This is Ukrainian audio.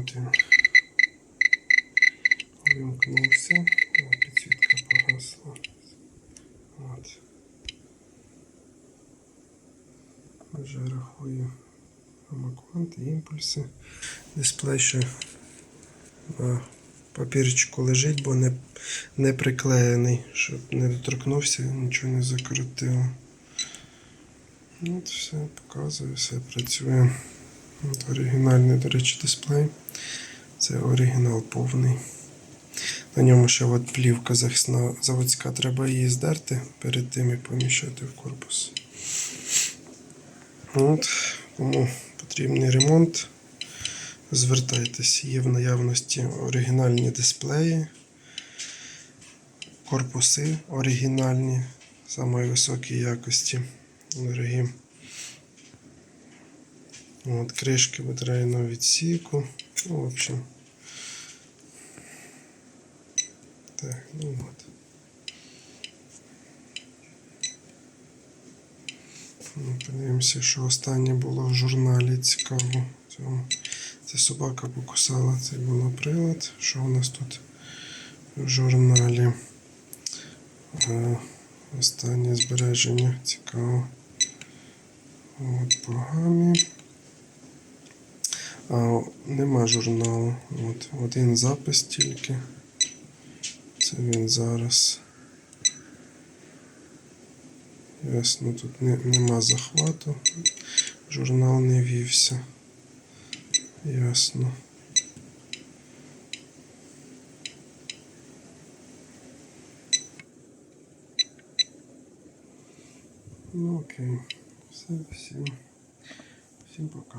От він. Увімкнувся. Підсвітка погасла. От. Вже рахую амакванти, імпульси. Дисплей ще на папірчику лежить, бо не, не приклеєний, щоб не доторкнувся, нічого не закрутило. От все показує, все працює. Оригінальний, до речі, дисплей. Це оригінал повний. На ньому ще от плівка захисна заводська, треба її здерти перед тим і поміщати в корпус. От, кому потрібний ремонт, звертайтесь, є в наявності оригінальні дисплеї, корпуси оригінальні, самої високої якості, дорогі. От, кришки батарейного відсіку. Ну, в общем. Так, ну от. Ну, Подивимося, що останнє було в журналі цікаво. Це собака покусала, це було прилад. Що у нас тут в журналі? Е, Останнє збереження цікаво. От по. А, нема журналу. От, один запис тільки. Це він зараз. Ясно, тут не, нема захвату. Журнал не вівся. Ясно. Ну окей. Все, всім. Всім пока.